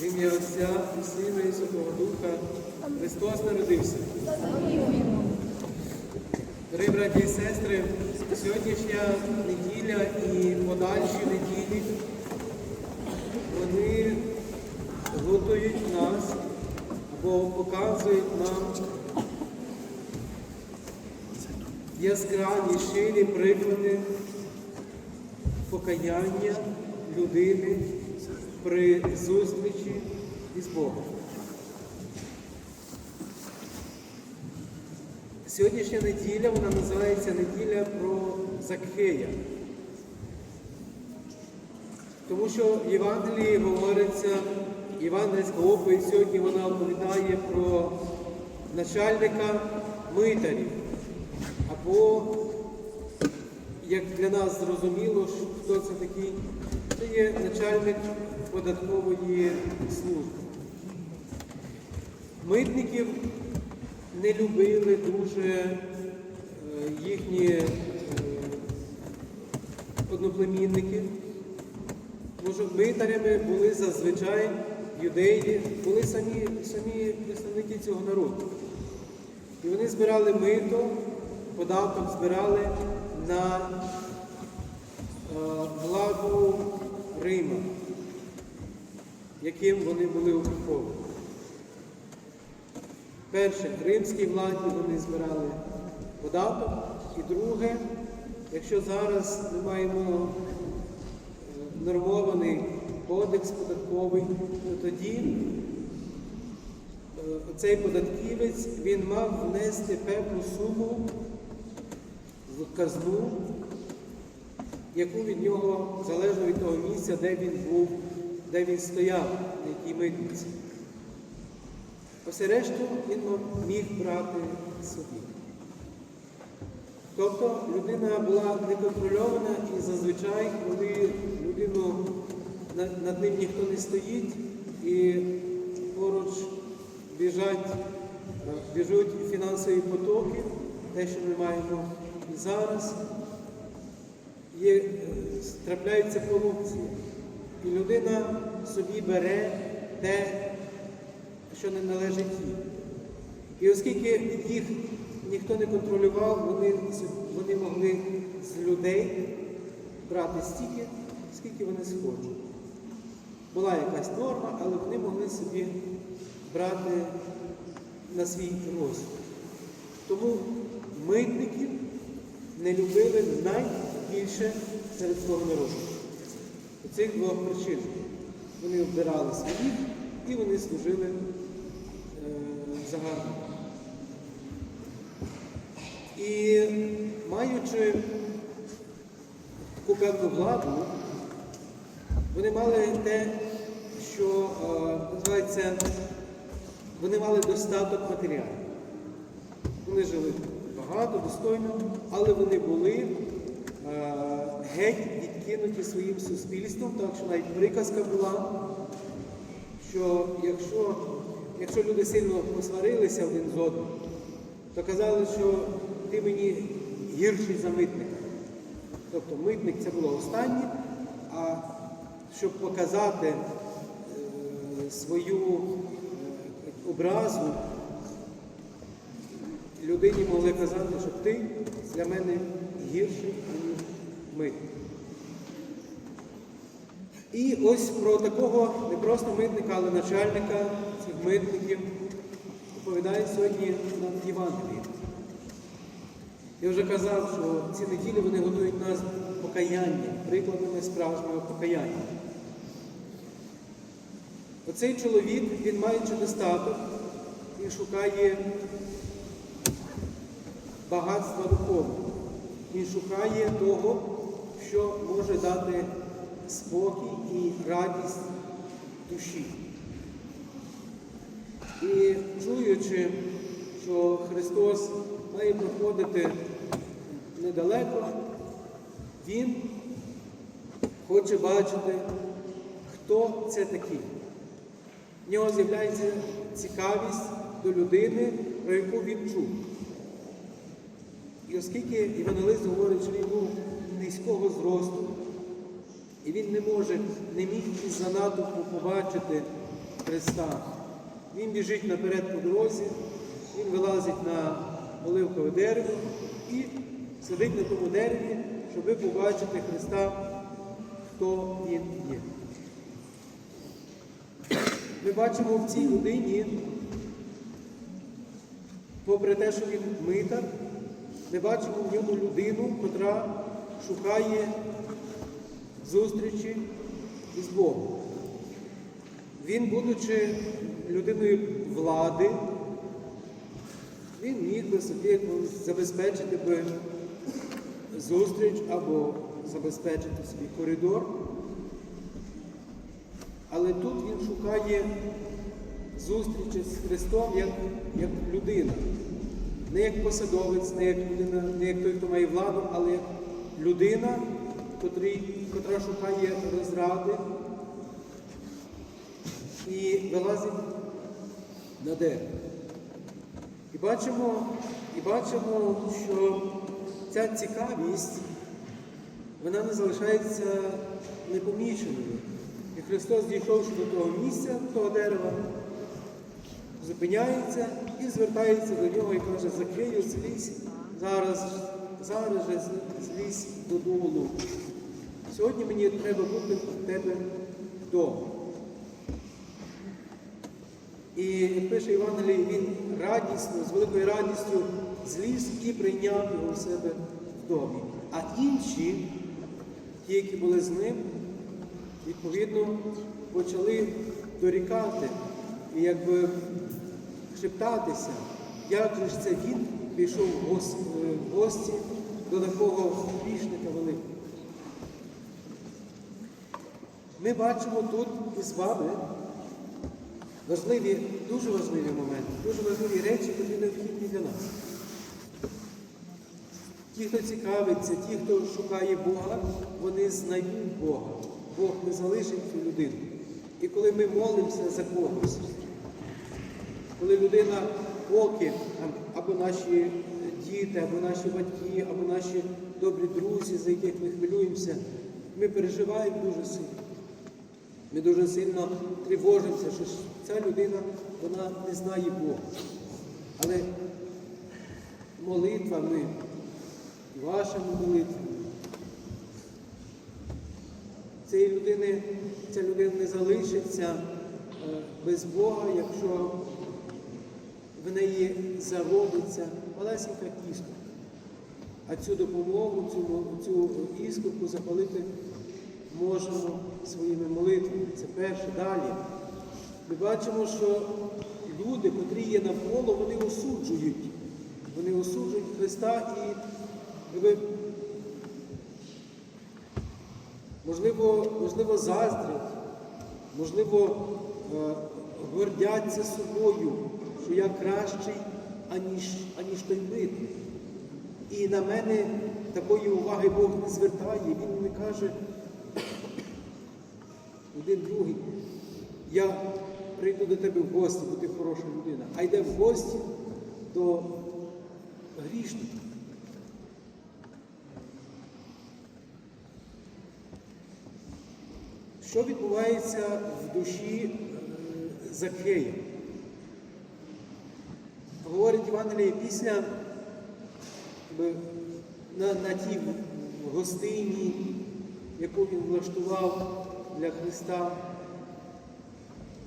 В ім'я Отця і Сина і Святого Духа Христос народився. Дорогі браті і сестри, сьогоднішня неділя і подальші неділі вони готують нас або показують нам яскраві ширі приклади покаяння людини при зустрічі із Богом. Сьогоднішня неділя вона називається неділя про Закхея. Тому що в Євангелії говориться, Євангельська оповідь сьогодні вона оповідає про начальника митарів. Або, як для нас зрозуміло, хто це такий, це є начальник податкової служби. Митників не любили дуже е, їхні е, одноплемінники. Тому що митарями були зазвичай юдеї, були самі, самі представники цього народу. І вони збирали мито, податок збирали на е, владу Рима, яким вони були окуповані. Перше, римській владі вони збирали податок. І друге, якщо зараз ми маємо е, нормований кодекс податковий, то тоді е, цей податківець він мав внести певну суму в казну, яку від нього залежно від того місця, де він був, де він стояв, на якій митниці. Все решту він міг брати собі. Тобто людина була неконтрольована і зазвичай, коли людину над, ним ніхто не стоїть і поруч біжать, біжуть фінансові потоки, те, що ми маємо і зараз, є, е, трапляється корупція. І людина собі бере те, що не належить їй. І оскільки їх ніхто не контролював, вони, вони могли з людей брати стільки, скільки вони схочуть. Була якась норма, але вони могли собі брати на свій розсуд. Тому митників не любили найбільше серед свого народу. У цих двох причин. Вони обирали своїх і вони служили е, загарбникам. І маючи таку певну владу, вони мали те, що е, називається, вони мали достаток матеріалів. Вони жили багато, достойно, але вони були геть відкинуті своїм суспільством, так що навіть приказка була, що якщо, якщо люди сильно посварилися один з одним, то казали, що ти мені гірший за митника. Тобто митник це було останнє, а щоб показати е, свою е, образу, людині могли казати, що ти для мене гірший, митник. І ось про такого не просто митника, але начальника цих митників оповідає сьогодні нам Євангеліє. Я вже казав, що ці неділі вони готують нас покаяння, прикладами справжнього покаяння. Оцей чоловік, він маючи достаток, він шукає багатства духовного. Він шукає того, що може дати спокій і радість душі. І чуючи, що Христос має проходити недалеко, Він хоче бачити, хто це такий. В нього з'являється цікавість до людини, про яку він чув. І оскільки Івангелист говорить, що він був низького зросту, і він не може, не міг із занадто побачити Христа. Він біжить наперед по дорозі, він вилазить на оливкове дерево і сидить на тому дереві, щоб побачити Христа, хто він є. Ми бачимо в цій людині, попри те, що він митар, ми бачимо в ньому людину, котра шукає зустрічі із Богом. Він, будучи людиною влади, він міг би собі забезпечити би зустріч або забезпечити собі коридор. Але тут він шукає зустрічі з Христом як, як людина. Не як посадовець, не як людина, не як той, хто має владу, але як людина, котрий, котра шукає розради і вилазить на дерево. І бачимо, і бачимо, що ця цікавість, вона не залишається непоміченою. І Христос, дійшовши до того місця, того дерева, зупиняється і звертається до нього і каже, закрию, злізь, зараз, зараз же злізь додолу. Сьогодні мені треба бути в тебе вдома. І пише Євангелій, він радісно, з великою радістю зліз і прийняв його в себе в домі. А інші, ті, які були з ним, відповідно почали дорікати і якби шептатися, як же ж це він пішов в гості до такого грішника великого. Ми бачимо тут із вами важливі, дуже важливі моменти, дуже важливі речі, які необхідні для нас. Ті, хто цікавиться, ті, хто шукає Бога, вони знайдуть Бога. Бог не залишить цю людину. І коли ми молимося за когось, коли людина поки або наші діти, або наші батьки, або наші добрі друзі, за яких ми хвилюємося, ми переживаємо дуже сильно. Ми дуже сильно тривожимося, що ця людина вона не знає Бога. Але молитвами, вашими молитвами, цієї людини, ця людина не залишиться е, без Бога, якщо в неї зародиться малесенька іскорка. А цю допомогу, цю, цю іскорку запалити можемо своїми молитвами. Це перше. Далі. Ми бачимо, що люди, котрі є навколо, вони осуджують. Вони осуджують Христа і якби, можливо, можливо, заздрять, можливо, е, гордяться собою, що я кращий, аніж, аніж той битий. І на мене такої уваги Бог не звертає, Він не каже один другий. Я прийду до тебе в гості, бо ти хороша людина, а йде в гості до грішника. Що відбувається в душі е, Закхея? Говорить Євангеліє після на, на тій гостині, яку він влаштував для Христа.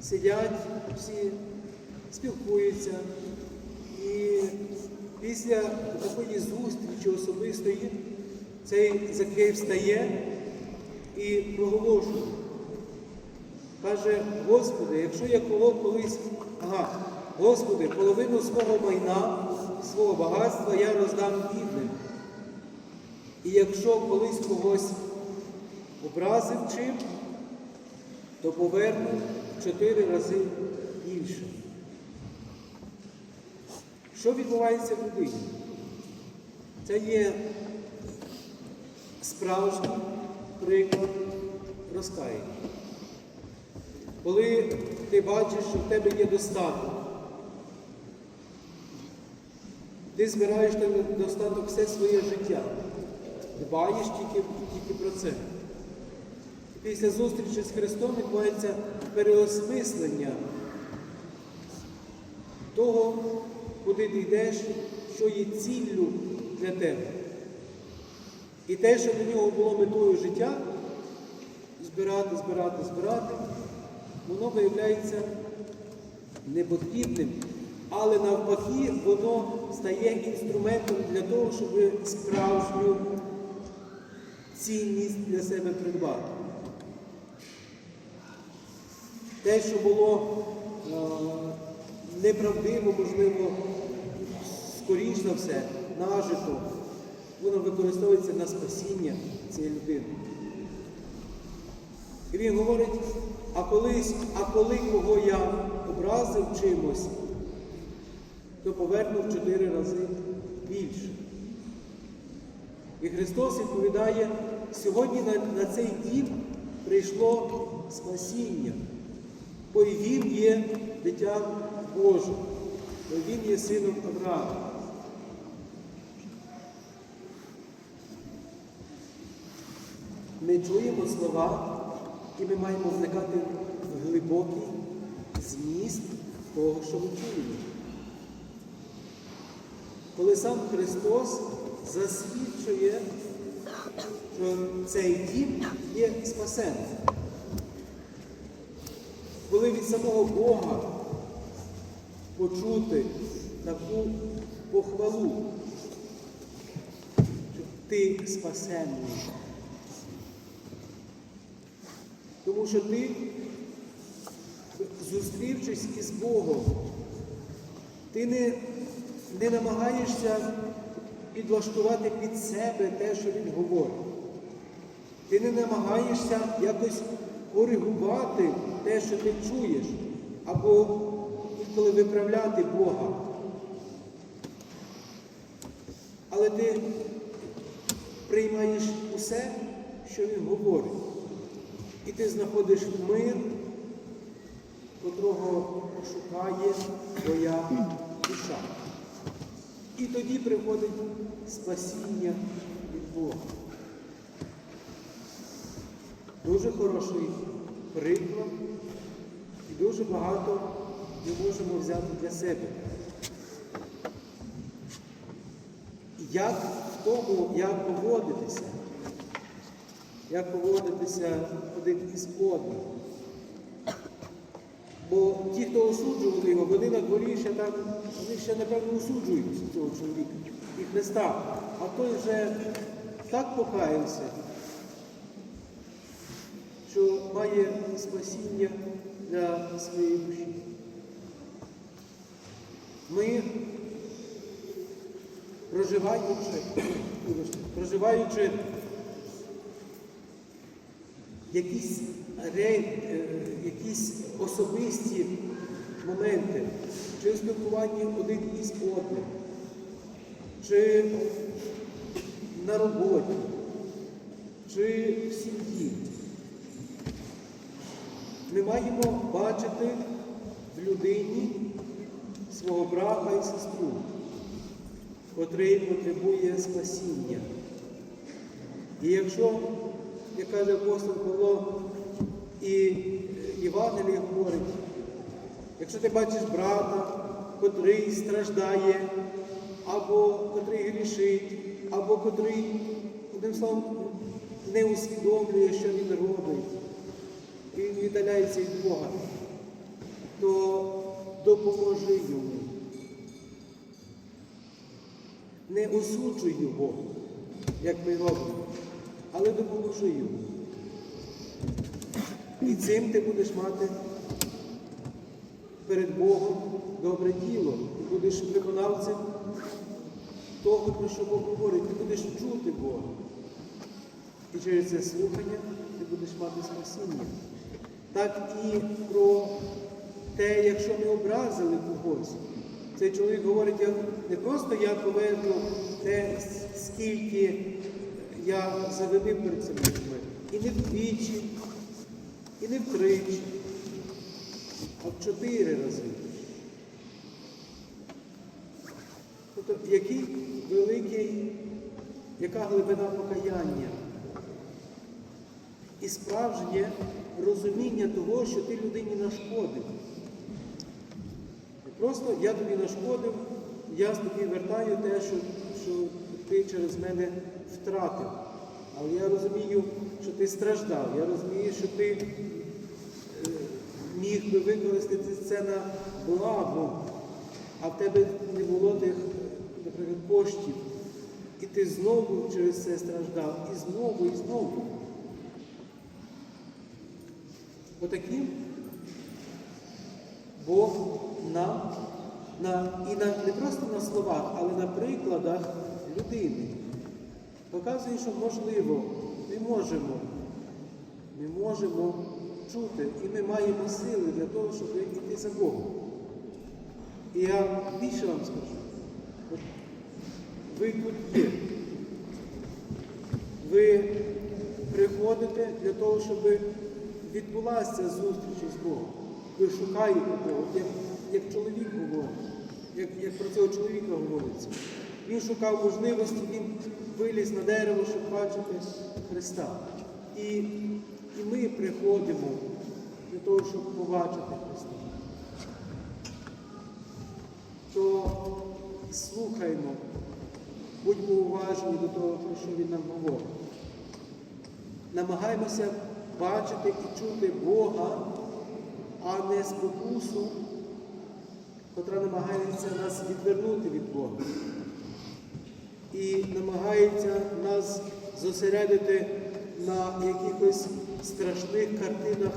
Сидять всі, спілкуються. І після такої зустрічі особистої цей Закей встає і проголошує. Каже, Господи, якщо я кого колись, ага, Господи, половину свого майна, свого багатства я роздам бідним. І якщо колись когось образив чим, то поверну в чотири рази більше. Що відбувається в людині? Це є справжній приклад розкаяння. Коли ти бачиш, що в тебе є достаток, ти збираєш той достаток все своє життя, дбаєш тільки, тільки про це. після зустрічі з Христом відбувається переосмислення того, куди ти йдеш, що є ціллю для тебе. І те, що для нього було метою життя, збирати, збирати, збирати, воно виявляється непотрібним, але навпаки, воно стає інструментом для того, щоб справжню цінність для себе придбати. Те, що було е, неправдиво, можливо, скоріш за все, нажито, воно використовується на спасіння цієї людини. І він говорить, а колись, а коли кого я образив чимось, то повернув чотири рази більше. І Христос відповідає, сьогодні на, на цей дім прийшло спасіння, бо Він є дитям Божим, бо Він є сином Авраама. Ми чуємо слова, і ми маємо вникати в глибокий зміст того, що ми чуємо. Коли сам Христос засвідчує, що цей дім є спасенним. Коли від самого Бога почути таку похвалу, що ти спасенний. Тому що ти, зустрівшись із Богом, ти не, не намагаєшся підлаштувати під себе те, що Він говорить. Ти не намагаєшся якось коригувати те, що ти чуєш, або інколи виправляти Бога. Але ти приймаєш усе, що Він говорить. І ти знаходиш мир, котрого шукає твоя душа. І тоді приходить спасіння від Бога. Дуже хороший приклад і дуже багато ми можемо взяти для себе. Як в тому, як поводитися, як поводитися один із одним. Бо ті, хто осуджували його, вони на дворі ще так, вони ще, напевно, осуджують цього чоловіка і Христа. А той вже так покаявся, що має спасіння для своєї душі. Ми, проживаючи, проживаючи якісь, ре, е, якісь особисті моменти, чи в спілкуванні один із одним, чи на роботі, чи в сім'ї. Ми маємо бачити в людині свого брата і сестру, котрий потребує спасіння. І якщо, як каже апостол Павло, і Євангеліє говорить, якщо ти бачиш брата, котрий страждає, або котрий грішить, або котрий, одним словом, не усвідомлює, що він робить, і він віддаляється від Бога, то допоможи йому. Не осуджуй його, як ми робимо, але допоможи йому. І цим ти будеш мати перед Богом добре діло. Ти будеш виконавцем того, про що Бог говорить. Ти будеш чути Бога. І через це слухання ти будеш мати спасіння. Так і про те, якщо ми образили когось. Цей чоловік говорить, я не просто я поверну те, скільки я завинив перед цими людьми. І не вдвічі, і не втричі, а в чотири рази. Тобто, який великий, яка глибина покаяння. І справжнє розуміння того, що ти людині нашкодив. Просто я тобі нашкодив, я з тобі вертаю те, що, що ти через мене втратив. Але я розумію, що ти страждав, я розумію, що ти би використати це на благо, а в тебе не було тих, наприклад, коштів. І ти знову через це страждав, і знову, і знову. Отаким Бог нам на, і на, не просто на словах, але на прикладах людини. Показує, що можливо, ми можемо, ми можемо чути, і ми маємо сили для того, щоб йти за Богом. І я більше вам скажу, ви тут є. Ви приходите для того, щоб відбулася зустріч з Богом. Ви шукаєте Бога, як, як чоловік говорить, як, як про цього чоловіка говориться. Він шукав можливості, він виліз на дерево, щоб бачити Христа. І, і ми приходимо для того, щоб побачити Христа. То слухаймо, будьмо уважні до того, що Він нам говорить. Намагаємося бачити і чути Бога, а не спокусу, котра намагається нас відвернути від Бога. І намагається нас зосередити на якихось страшних картинах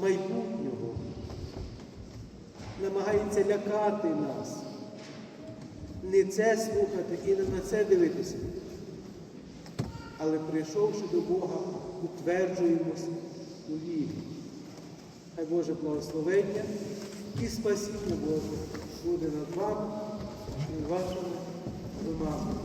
майбутнього. Намагається лякати нас. Не це слухати і не на це дивитися. Але прийшовши до Бога, утверджуємося у вірі. Хай Боже благословення і спасіння Боже буде над вами і вашими домами.